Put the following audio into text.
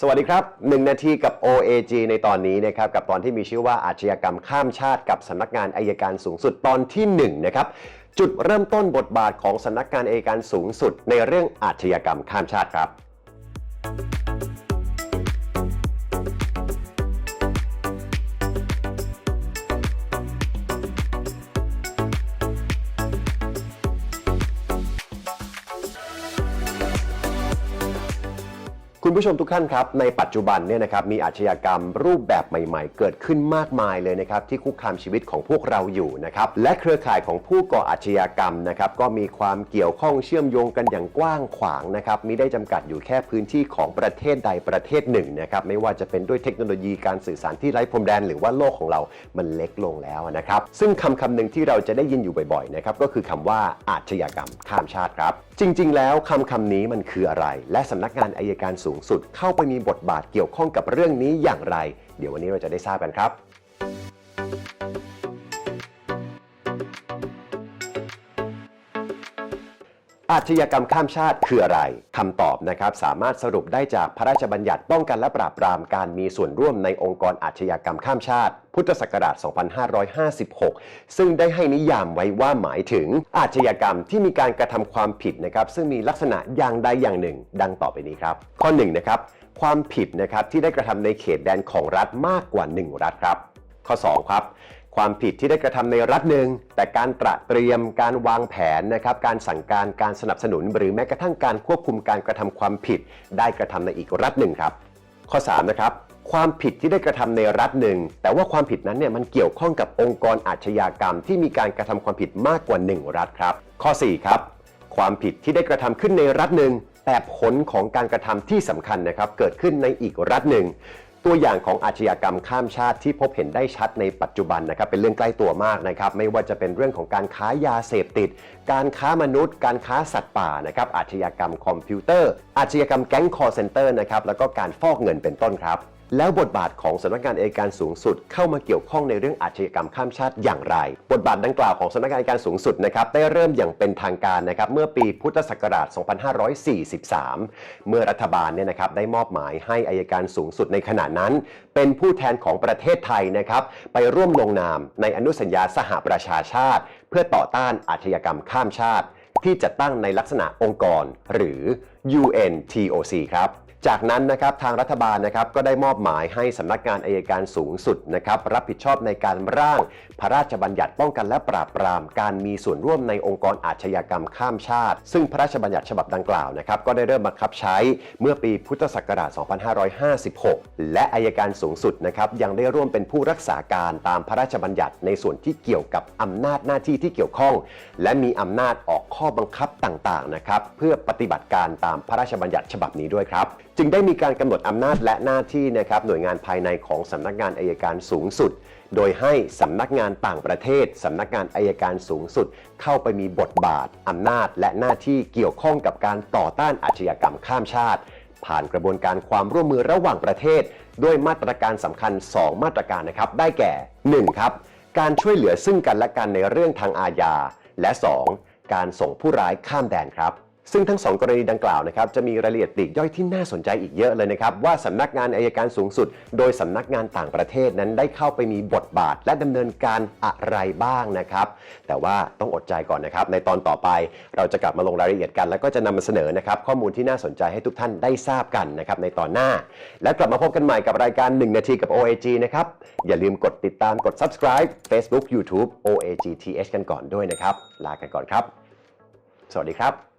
สวัสดีครับ 1 นาทีกับ OAG ในตอนนี้นะครับกับตอนที่มีชื่อว่าอาชญากรรมข้ามชาติกับสำนักงานอายการสูงสุดตอนที่1นะครับจุดเริ่มต้นบทบาทของสำนักงานอายการสูงสุด ในเรื่องอาชญากรรมข้ามชาติครับ คุณผู้ชมทุกท่านครับในปัจจุบันเนี่ยนะครับมีอาชญากรรมรูปแบบใหม่ ๆ เกิดขึ้นมากมายเลยนะครับที่คุกคามชีวิตของพวกเราอยู่นะครับและเครือข่ายของผู้ก่ออาชญากรรมนะครับก็มีความเกี่ยวข้องเชื่อมโยงกันอย่างกว้างขวางนะครับมิได้จำกัดอยู่แค่พื้นที่ของประเทศใดประเทศหนึ่งนะครับไม่ว่าจะเป็นด้วยเทคโนโลยีการสื่อสารที่ไร้พรมแดน หรือว่าโลกของเรามันเล็กลงแล้วนะครับซึ่งคำคำหนึ่งที่เราจะได้ยินอยู่บ่อยๆนะครับก็คือคำว่าอาชญากรรมข้ามชาติครับ จริง ๆ แล้วคำคำนี้มันคืออะไร และสำนักงานอายการสูงสุดเข้าไปมีบทบาทเกี่ยวข้องกับเรื่องนี้อย่างไร เดี๋ยววันนี้เราจะได้ทราบกันครับ อาชญากรรมข้ามชาติคืออะไรคำตอบนะครับสามารถสรุปได้จากพระราชบัญญัติป้องกันและปราบปรามการมีส่วนร่วมในองค์กรอาชญากรรมข้ามชาติ พุทธศักราช 2556 ซึ่งได้ให้นิยามไว้ว่าหมายถึงอาชญากรรมที่มีการกระทำความผิดนะครับซึ่งมีลักษณะอย่างใดอย่างหนึ่ง ดังต่อไปนี้ครับ ข้อ1นงนะครับความผิดนะครับที่ได้กระทำในเขตแดนของรัฐมากกว่า 1 รัฐครับ ข้อ 2 ครับ ความผิดที่ได้กระทำในรัฐหนึ่งแต่การตระเตรียมการวางแผนนะครับการสั่งการการสนับสนุน หรือแม้กระทั่งการควบคุมการกระทำความผิด ได้กระทำในอีกรัฐหนึ่งครับ ข้อ3นะครับความผิดที่ได้กระทำในรัฐหนึ่งแต่ว่าความผิดนั้นเนี่ยมันเกี่ยวข้องกับองค์กรอาชญากรรม ที่มีการกระทำความผิดมากกว่า 1 รัฐครับ ข้อ4ครับความผิดที่ได้กระทำขึ้นในรัฐหนึ่งแต่ผลของการกระทำที่สำคัญนะครับเกิดขึ้นในอีกรัฐหนึ่ง ตัวอย่างของอาชญากรรมข้ามชาติที่พบเห็นได้ชัดในปัจจุบันนะครับเป็นเรื่องใกล้ตัวมากนะครับไม่ว่าจะเป็นเรื่องของการค้ายาเสพติด การค้ามนุษย์ การค้าสัตว์ป่านะครับอาชญากรรมคอมพิวเตอร์ อาชญากรรมแก๊งคอร์เซนเตอร์นะครับแล้วก็การฟอกเงินเป็นต้นครับ แล้วบทบาทของสำนักงานอัยการสูงสุด เข้ามาเกี่ยวข้องในเรื่องอาชญากรรมข้ามชาติอย่างไร บทบาทดังกล่าวของสำนักงานอัยการสูงสุดนะครับได้เริ่มอย่างเป็นทางการนะครับเมื่อปีพุทธศักราช 2543 เมื่อรัฐบาลเนี่ยนะครับได้มอบหมายให้อัยการสูงสุดในขณะนั้น เป็นผู้แทนของประเทศไทยนะครับไปร่วมลงนามในอนุสัญญาสหประชาชาติ เพื่อต่อต้านอาชญากรรมข้ามชาติ ที่จะตั้งในลักษณะองค์กร หรือ UNTOC ครับ จากนั้นนะครับทางรัฐบาลนะครับก็ได้มอบหมายให้สำนักงานอายการสูงสุดนะครับรับผิดชอบในการร่างพระราชบัญญัติป้องกันและปราบปราม การมีส่วนร่วมในองค์กรอาชญากรรมข้ามชาติ ซึ่งพระราชบัญญัติฉบับดังกล่าวนะครับก็ได้เริ่มบังคับใช้เมื่อปีพุทธศักราช 2556 และอายการสูงสุดนะครับยังได้ร่วมเป็นผู้รักษาการตามพระราชบัญญัติในส่วนที่เกี่ยวกับอำนาจหน้าที่ที่เกี่ยวข้อง และมีอำนาจออกข้อบังคับต่างๆนะครับเพื่อปฏิบัติการตามพระราชบัญญัติฉบับนี้ด้วยครับจึงได้มีการกำหนดอำนาจและหน้าที่นะครับหน่วยงานภายในของสำนักงานอายการสูงสุด โดยให้สำนักงานต่างประเทศสำนักงานอายการสูงสุด เข้าไปมีบทบาทอำนาจและหน้าที่เกี่ยวข้องกับการต่อต้านอาชญากรรมข้ามชาติ ผ่านกระบวนการความร่วมมือระหว่างประเทศ ด้วยมาตรการสำคัญ 2 มาตรการนะครับได้แก่ 1. ครับการช่วยเหลือซึ่งกันและกันในเรื่องทางอาญาและ 2. การส่งผู้ร้ายข้ามแดนครับ ซึ่งทั้งสองกรณีดังกล่าวนะครับจะมีรายละเอียดปลีกย่อยที่น่าสนใจอีกเยอะเลยนะครับ ว่าสำนักงานอายการสูงสุด โดยสำนักงานต่างประเทศนั้นได้เข้าไปมีบทบาท และดำเนินการอะไรบ้างนะครับ แต่ว่าต้องอดใจก่อนนะครับ ในตอนต่อไปเราจะกลับมาลงรายละเอียดกัน แล้วก็จะนำมาเสนอนะครับ ข้อมูลที่น่าสนใจให้ทุกท่านได้ทราบกันนะครับในตอนหน้า และกลับมาพบกันใหม่กับรายการ 1 นาทีกับ OAG นะครับอย่าลืมกดติดตามกด subscribe Facebook YouTube OAG TH กันก่อนด้วยนะครับลากันก่อนครับ สวัสดีครับ